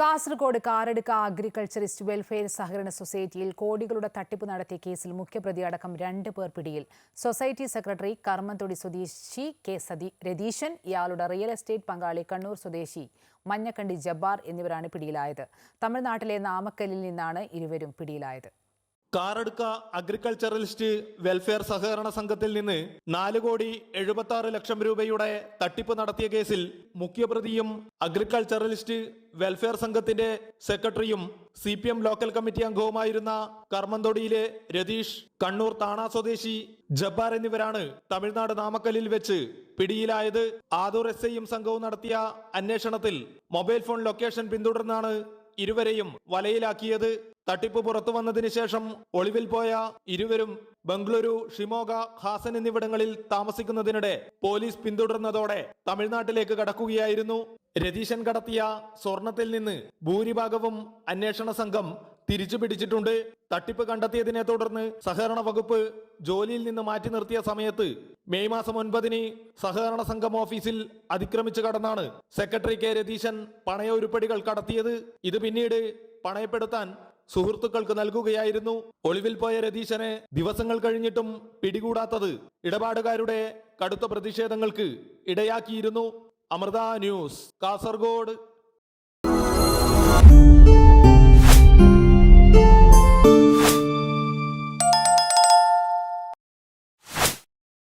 Kasaragod Karadka agriculturist welfare സഹകരണ സൊസൈറ്റിയിൽ കോടികളുടെ തട്ടിപ്പ് നടത്തിയ കേസിൽ മുഖ്യപ്രതി അടക്കം രണ്ട് പേർ പിടിയിൽ. സൊസൈറ്റി സെക്രട്ടറി കർമ്മത്തൊടി സ്വദേശി കെ സതി രതീശൻ ഇയാളുടെ റിയൽ എസ്റ്റേറ്റ് പങ്കാളി കണ്ണൂർ സ്വദേശി മഞ്ഞക്കണ്ടി ജബ്ബാർ എന്നിവരാണ് പിടിയിലായത്. തമിഴ്നാട്ടിലെ നാമക്കലിൽ നിന്നാണ് ഇരുവരും പിടിയിലായത്. കാറടുക്ക അഗ്രികൾച്ചറലിസ്റ്റ് വെൽഫെയർ സഹകരണ സംഘത്തിൽ നിന്ന് നാല് കോടി എഴുപത്തി ആറ് ലക്ഷം രൂപയുടെ തട്ടിപ്പ് നടത്തിയ കേസിൽ മുഖ്യപ്രതിയും അഗ്രികൾച്ചറലിസ്റ്റ് വെൽഫെയർ സംഘത്തിന്റെ സെക്രട്ടറിയും C P M local committee അംഗവുമായിരുന്ന കർമ്മന്തൊടിയിലെ രതീഷ് കണ്ണൂർ താണ സ്വദേശി ജബ്ബാർ എന്നിവരാണ് തമിഴ്നാട് നാമക്കല്ലിൽ വെച്ച് പിടിയിലായത്. ആദൂർ എസ് ഐയും സംഘവും നടത്തിയ അന്വേഷണത്തിൽ മൊബൈൽ ഫോൺ ലൊക്കേഷൻ പിന്തുടർന്നാണ് ഇരുവരെയും വലയിലാക്കിയത്. തട്ടിപ്പ് പുറത്തു വന്നതിന് ശേഷം ഒളിവിൽ പോയ ഇരുവരും ബംഗളൂരു ഷിമോഗ ഹാസൻ എന്നിവിടങ്ങളിൽ താമസിക്കുന്നതിനിടെ പോലീസ് പിന്തുടർന്നതോടെ തമിഴ്നാട്ടിലേക്ക് കടക്കുകയായിരുന്നു. രതീശൻ കടത്തിയ സ്വർണത്തിൽ നിന്ന് ഭൂരിഭാഗവും അന്വേഷണ സംഘം തിരിച്ചു പിടിച്ചിട്ടുണ്ട്. തട്ടിപ്പ് കണ്ടെത്തിയതിനെ തുടർന്ന് സഹകരണ വകുപ്പ് ജോലിയിൽ നിന്ന് മാറ്റി നിർത്തിയ സമയത്ത് മെയ് മാസം ഒൻപതിന് സഹകരണ സംഘം ഓഫീസിൽ അതിക്രമിച്ചു കടന്നാണ് സെക്രട്ടറി കെ രതീശൻ പണയ ഉരുപ്പടികൾ കടത്തിയത്. ഇത് പിന്നീട് പണയപ്പെടുത്താൻ സുഹൃത്തുക്കൾക്ക് നൽകുകയായിരുന്നു. ഒളിവിൽ പോയ രതീശനെ ദിവസങ്ങൾ കഴിഞ്ഞിട്ടും പിടികൂടാത്തത് ഇടപാടുകാരുടെ കടുത്ത പ്രതിഷേധങ്ങൾക്ക് ഇടയാക്കിയിരുന്നു. അമൃത ന്യൂസ് കാസർഗോഡ്.